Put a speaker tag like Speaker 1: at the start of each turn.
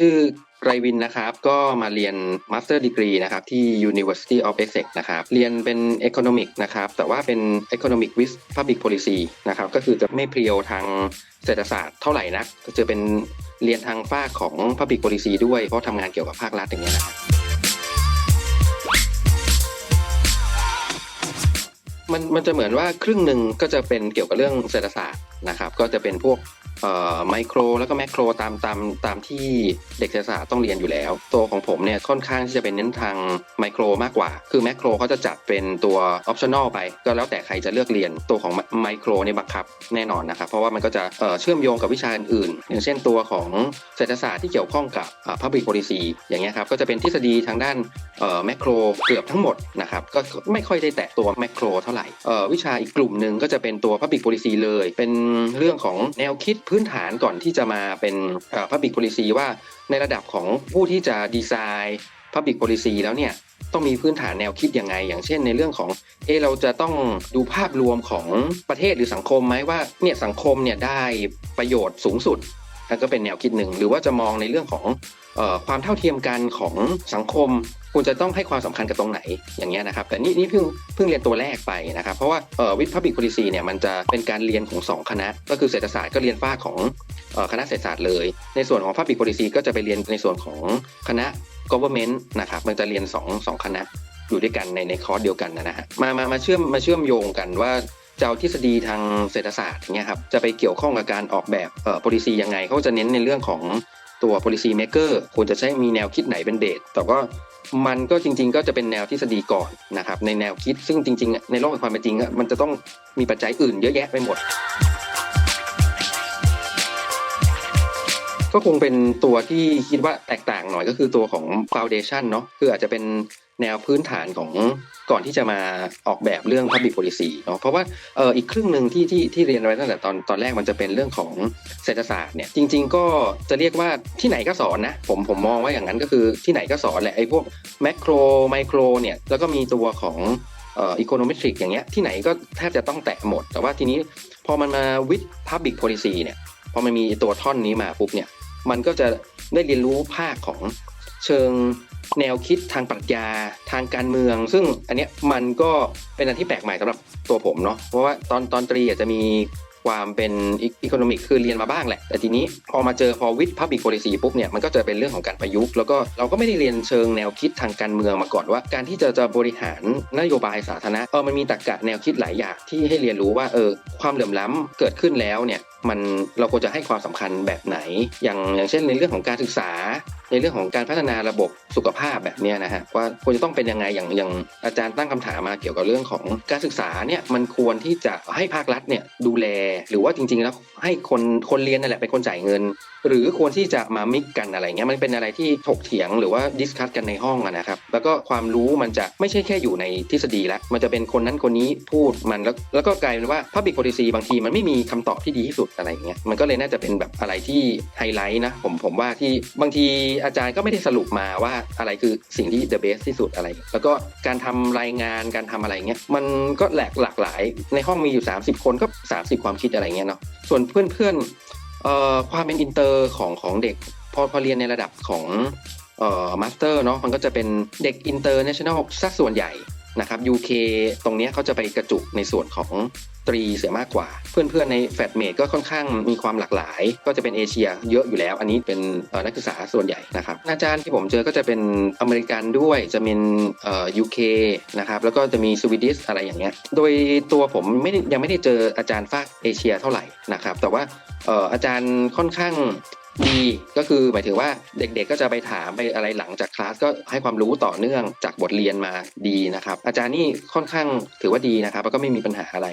Speaker 1: ชื่อไกรวินนะครับ ก็มาเรียน Master Degree นะครับ ที่ University of Essex นะครับ เรียนเป็น Economic นะครับ แต่ว่าเป็น Economic with Public Policy นะครับ ก็คือจะไม่เพรียวทางเศรษฐศาสตร์เท่าไหร่นัก ก็จะเป็นเรียนทางฝ้าของ Public Policy ด้วย เพราะทำงานเกี่ยวกับภาครัฐอย่างเงี้ยนะครับมันมันจะเหมือนว่าครึ่งหนึ่งก็จะเป็นเกี่ยวกับเรื่องเศรษฐศาสตร์นะครับ ก็จะเป็นพวก ไมโครแล้วก็แมโครตามตามตามที่เด็กเศรษฐศาสตร์ต้องเรียนอยู่แล้ว ตัวของผมเนี่ยค่อนข้างที่จะเป็นเน้นทางไมโครมากกว่า คือแมโครเขาจะจัดเป็นตัวออปชั่นอลไป ก็แล้วแต่ใครจะเลือกเรียนตัวของไมโครเนี่ยบังคับแน่นอนนะครับเพราะว่ามันก็จะเชื่อมโยงกับวิชาอื่นๆอย่างเช่นตัวของเศรษฐศาสตร์ที่เกี่ยวข้องกับ public policy อย่างเงี้ยครับก็จะเป็นทฤษฎีทางด้านแมโครเกือบทั้งหมดนะครับก็ไม่ค่อยได้แตะตัวแมโครเท่าไหร่วิชาอีกกลุ่มหนึ่งก็จะเป็นตัว public policy เลย เป็นเรื่องของแนวคิดพื้นฐานก่อนที่จะมาเป็นเอ่อ public policy ว่าในระดับของผู้ที่จะดีไซน์ public policy แล้วเนี่ยต้องมีพื้นฐานแนวคิดยังไง อย่างเช่นในเรื่องของเอเราจะต้องดูภาพรวมของประเทศหรือสังคมไหมว่าเนี่ยสังคมเนี่ยได้ประโยชน์สูงสุดนั่นก็เป็นแนวคิดหนึ่งหรือว่าจะมองในเรื่องของออความเท่าเทียมกันของสังคม ควรจะต้องให้ความสำคัญกับตรงไหนอย่างเงี้ยนะครับ แต่นี่นี่เพิ่งเพิ่งเรียนตัวแรกไปนะครับ เพราะว่าเอ่อวิทย์ public policy เนี่ยมันจะเป็นการเรียนของสองคณะ ก็คือเศรษฐศาสตร์ก็เรียนฝ้าของเอ่อคณะเศรษฐศาสตร์เลย ในส่วนของ public policy ก็จะไปเรียนในส่วนของคณะ government นะครับมันจะเรียน2องสองคณะอยู่ด้วยกันในในคอร์สเดียวกันนะฮะมามามาเชื่อมมาเชื่อมโยงกันว่าจะเอาทฤษฎีทางเศรษฐศาสตร์อย่างเงี้ยครับจะไปเกี่ยวข้องกับการออกแบบเอ่อ policy ยังไงเขาจะเน้นในเรื่องของ ตัว policy maker ควรจะใช้มีแนวคิดไหนเป็นเดทแต่ก็มันก็จริง ๆ ก็จะเป็นแนวทฤษฎีก่อนนะครับในแนวคิดซึ่งจริง ๆ ในโลกแห่งความเป็นจริง มันจะต้องมีปัจจัยอื่นเยอะแยะไปหมด ก็คงเป็นตัวที่คิดว่าแตกต่างหน่อยก็คือตัวของ foundation เนาะคืออาจจะเป็นแนวพื้นฐานของก่อนที่จะมาออกแบบเรื่อง public policy เนาะเพราะว่าเอออีกครึ่งหนึ่งที่ที่ที่เรียนไว้ตั้งแต่ตอนตอนแรกมันจะเป็นเรื่องของเศรษฐศาสตร์เนี่ยจริง ๆ ก็จะเรียกว่าที่ไหนก็สอนนะผมผมมองว่าอย่างนั้นก็คือที่ไหนก็สอนแหละไอ้พวกแม c โครไมโครเนี่ยแล้วก็มีตัวของเอ่อ econometric อย่างเงี้ยที่ไหนก็แทบจะต้องแตะหมด แต่ว่าทีนี้พอมันมา with public policy เนี่ยพอมันมีตัวท่อนนี้มาปุ๊บเนี่ย มันก็จะได้เรียนรู้ภาคของเชิงแนวคิดทางปรัชญาทางการเมือง ซึ่งอันเนี้ยมันก็เป็นอันที่แปลกใหม่สำหรับตัวผมเนาะเพราะว่าตอนตอนตรีอาจจะมี ความเป็นอีโคโนมิกคือเรียนมาบ้างแหละ แต่ทีนี้พอมาเจอพอวิทย์พับบิ c โ o ลิซีปุ๊บเนี่ยมันก็จะเป็นเรื่องของการประยุกต์แล้วก็เราก็ไม่ได้เรียนเชิงแนวคิดทางการเมืองมาก่อนว่า การที่จะจะบริหารนโยบายสาธารณะเออมันมีตรรกะแนวคิดหลายอย่างที่ให้เรียนรู้ว่าเออความเหลื่อมล้ำเกิดขึ้นแล้วเนี่ยมันเราควรจะให้ความสำคัญแบบไหน อย่างอย่างเช่นในเรื่องของการศึกษา ในเรื่องของการพัฒนาระบบสุขภาพแบบนี้นะฮะว่าควรจะต้องเป็นยังไงอย่างอย่างอาจารย์ตั้งคำถามมาเกี่ยวกับเรื่องของการศึกษาเนี่ยมันควรที่จะให้ภาครัฐเนี่ยดูแล หรือว่าจริงๆแล้วให้คนคนเรียนนั่นแหละเป็นคนจ่ายเงิน หรือควรที่จะมามิกกันอะไรเงี้ยมันเป็นอะไรที่ถกเถียงหรือว่าดิสคัสกันในห้องนะครับแล้วก็ความรู้มันจะไม่ใช่แค่อยู่ในทฤษฎีแล้วมันจะเป็นคนนั้นคนนี้พูดมันแล้วแล้วก็กลายเป็นว่า Public Policy บางทีมันไม่มีคำตอบที่ดีที่สุดอะไรเงี้ยมันก็เลยน่าจะเป็นแบบอะไรที่ไฮไลท์นะผมผมว่าที่บางทีอาจารย์ก็ไม่ได้สรุปมาว่าอะไรคือสิ่งที่ the best ที่สุดอะไร แล้วก็การทำรายงานการทำอะไรเงี้ยมันก็แหลกหลากหลาย ในห้องมีอยู่ 30 คนก็ 30 ความคิดอะไรเงี้ยเนาะส่วนเพื่อนๆเอ่อความเป็นอินเตอร์ของของเด็กพอพอเรียนในระดับของเอ่อมาสเตอร์เนาะมันก็จะเป็นเด็กอินเตอร์เนชั่นแนลสักส่วนใหญ่นะครับ UK ตรงเนี้ยเขาจะไปกระจุกในส่วนของ ตรีเสียมากกว่า เพื่อนๆในแฟดเมดก็ค่อนข้างมีความหลากหลาย ก็จะเป็นเอเชียเยอะอยู่แล้ว อันนี้เป็นนักศึกษาส่วนใหญ่นะครับอาจารย์ที่ผมเจอก็จะเป็นอเมริกันด้วยจะเป็นเอ่อ UK นะครับแล้วก็จะมีสวีดิชอะไรอย่างเงี้ยโดยตัวผมไม่ยังไม่ได้เจออาจารย์ฝากเอเชียเท่าไหร่นะครับแต่ว่าเอ่ออาจารย์ค่อนข้างดีก็คือหมายถึงว่าเด็กๆก็จะไปถามไปอะไรหลังจากคลาสก็ให้ความรู้ต่อเนื่องจากบทเรียนมาดีนะครับ อาจารย์นี่ค่อนข้างถือว่าดีนะครับแล้วก็ไม่มีปัญหาอะไร